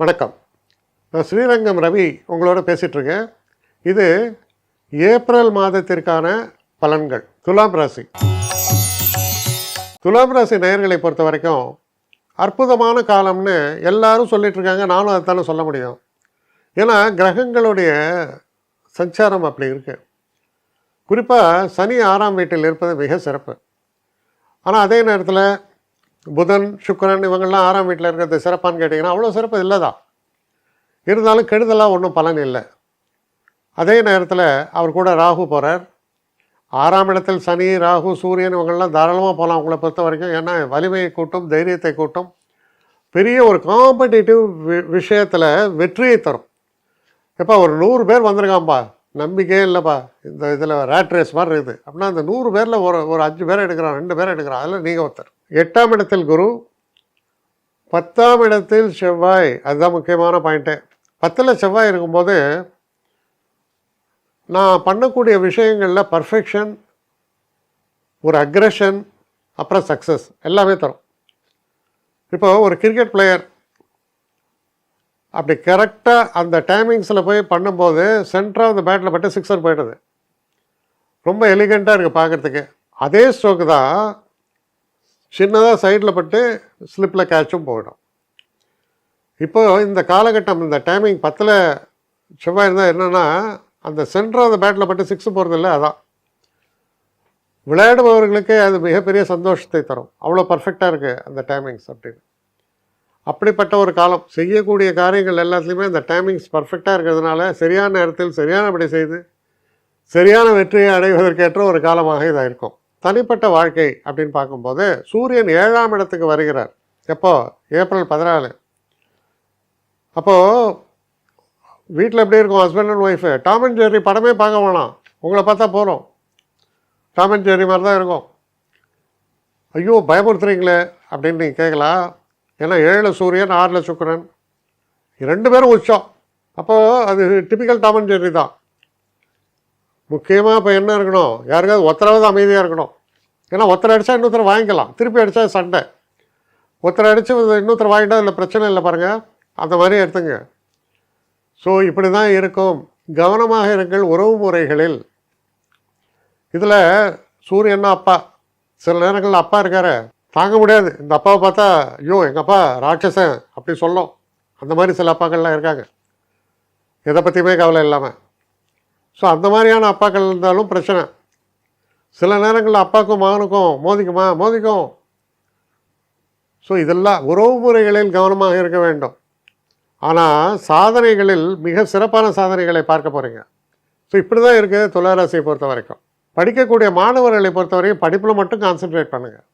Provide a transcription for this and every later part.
வணக்கம். நான் ஸ்ரீரங்கம் ரவி உங்களோட பேசிகிட்ருக்கேன் இது ஏப்ரல் மாதத்திற்கான பலன்கள். துலாம் ராசி. துலாம் ராசி நேயர்களை பொறுத்த வரைக்கும் அற்புதமான காலம்னு எல்லாரும் சொல்லிட்டு இருக்காங்க நானும் அதைத்தானே சொல்ல முடியும். ஏன்னா கிரகங்களுடைய சஞ்சாரம் அப்படி இருக்குது குறிப்பாக சனி ஆறாம் வீட்டில் இருப்பது மிக சிறப்பு. ஆனால் அதே நேரத்தில் புதன் சுக்கரன் இவங்கள்லாம் ஆறாம் வீட்டில் இருக்கிறது சிறப்பான்னு கேட்டிங்கன்னா அவ்வளோ சிறப்பு இல்லை தான் இருந்தாலும் கெடுதலாக ஒன்றும் பலன் இல்லை. அதே நேரத்தில் அவர் கூட ராகு போகிறார் ஆறாம் இடத்தில் சனி ராகு சூரியன் இவங்கள்லாம் தாராளமாக போகலாம் அவங்கள பொறுத்த வரைக்கும். ஏன்னா வலிமையை கூட்டும் தைரியத்தை கூட்டும். பெரிய ஒரு காம்படிட்டிவ் வி விஷயத்தில் வெற்றியை தரும். எப்பா ஒரு நூறு பேர் வந்திருக்காம்பா. நம்பிக்கையே இல்லைப்பா. இந்த இதில் ரேட் ரேஸ் மாதிரி இருக்குது. அப்படின்னா அந்த நூறு பேரில் ஒரு ஒரு அஞ்சு பேரை எடுக்கிறான் ரெண்டு பேரை எடுக்கிறான். அதில் நீங்கள் ஒருத்தர். எட்டாம் இடத்தில் குரு பத்தாம் இடத்தில் செவ்வாய். அதுதான் முக்கியமான பாயிண்ட்டு பத்தில் செவ்வாய் இருக்கும்போது நான் பண்ணக்கூடிய விஷயங்களில் பர்ஃபெக்ஷன் ஒரு அக்ரஷன் அப்புறம் சக்ஸஸ் எல்லாமே தரும். இப்போ ஒரு கிரிக்கெட் பிளேயர் அப்படி கரெக்டாக அந்த டைமிங்ஸில் போய் பண்ணும்போது சென்டராக அந்த பேட்டில் பட்டு சிக்ஸர் போயிடுது. ரொம்ப எலிகண்ட்டாக இருக்குது பார்க்குறதுக்கு அதே ஸ்ட்ரோக்கு தான் சின்னதாக சைடில் பட்டு ஸ்லிப்பில் கேட்சும் போயிடும். இப்போ இந்த காலகட்டம் இந்த டைமிங் பத்தில் செவ்வாய் இருந்தால் என்னென்னா அந்த சென்டர் அந்த பேட்டில் பட்டு சிக்ஸ் போகிறதில்ல அதான். விளையாடுபவர்களுக்கு அது மிகப்பெரிய சந்தோஷத்தை தரும். அவ்வளோ பர்ஃபெக்டாக இருக்குது அந்த டைமிங்ஸ் அப்படின்னு. அப்படிப்பட்ட ஒரு காலம். செய்யக்கூடிய காரியங்கள் எல்லாத்துலேயுமே அந்த டைமிங்ஸ் பர்ஃபெக்டாக இருக்கிறதுனால சரியான நேரத்தில் சரியானபடி செய்து சரியான வெற்றியை அடைவதற்கேற்ற ஒரு காலமாக இதாக இருக்கும் தனிப்பட்ட வாழ்க்கை அப்படின்னு பார்க்கும்போது சூரியன் ஏழாம் இடத்துக்கு வருகிறார். எப்போ? ஏப்ரல் பதினாலு. அப்போது வீட்டில் எப்படி இருக்கும்? Husband and wife Tom and Jerry படமே பார்க்க வேணாம் உங்களை பார்த்தா போகிறோம் டாம் அண்ட் ஜெர்ரி மாதிரி தான் இருக்கும். ஐயோ பயமுறுத்துறீங்களே அப்படின்னு நீங்கள் கேட்கலாம். ஏன்னா ஏழு சூரியன் ஆறில் சுக்கரன். ரெண்டு பேரும் உச்சம். அப்போது அது டிபிக்கல் டாம் அண்ட் ஜெர்ரி தான். முக்கியமாக இப்போ என்ன இருக்கணும்? யாருக்காவது ஒத்தரவாத அமைதியாக இருக்கணும். ஏன்னா ஒத்தரை அடித்தா இன்னொருத்தர் வாங்கிக்கலாம். திருப்பி அடித்தா சண்டை. ஒருத்தர் அடித்து இன்னொருத்தர் வாங்கிட்டா இல்லை பிரச்சனை இல்லை பாருங்கள் அந்த மாதிரி எடுத்துங்க. ஸோ இப்படி தான் இருக்கும். கவனமாக இருங்கள் உறவு முறைகளில். இதில் சூரியன்னா அப்பா. சில நேரங்களில் அப்பா இருக்காரு. தாங்க முடியாது. இந்த அப்பாவை பார்த்தா ஐயோ எங்கள் அப்பா ராட்சசன் அப்படி சொல்லும். அந்த மாதிரி சில அப்பாக்கள்லாம் இருக்காங்க. எதை பற்றியுமே கவலை இல்லாமல் ஸோ அந்த மாதிரியான அப்பாக்கள் இருந்தாலும் பிரச்சனை. சில நேரங்களில் அப்பாவுக்கும் மகனுக்கும் மோதிக்குமா மோதிக்கும். ஸோ இதெல்லாம் உறவு முறைகளில் கவனமாக இருக்க வேண்டும். ஆனால் சாதனைகளில் மிக சிறப்பான சாதனைகளை பார்க்க போகிறீங்க ஸோ இப்படி தான் இருக்குது துளாராசியை பொறுத்த வரைக்கும். படிக்கக்கூடிய மாணவர்களை பொறுத்த வரைக்கும் படிப்பில் மட்டும் கான்சென்ட்ரேட் பண்ணுங்கள்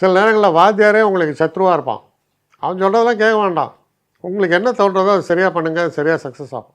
சில நேரங்களில் வாத்தியாரே உங்களுக்கு சத்ருவாக இருப்பான். அவன் சொல்கிறதெல்லாம் கேட்க வேண்டாம். உங்களுக்கு என்ன தோன்றதோ அது சரியாக பண்ணுங்கள் சரியாக சக்ஸஸ் ஆகும்.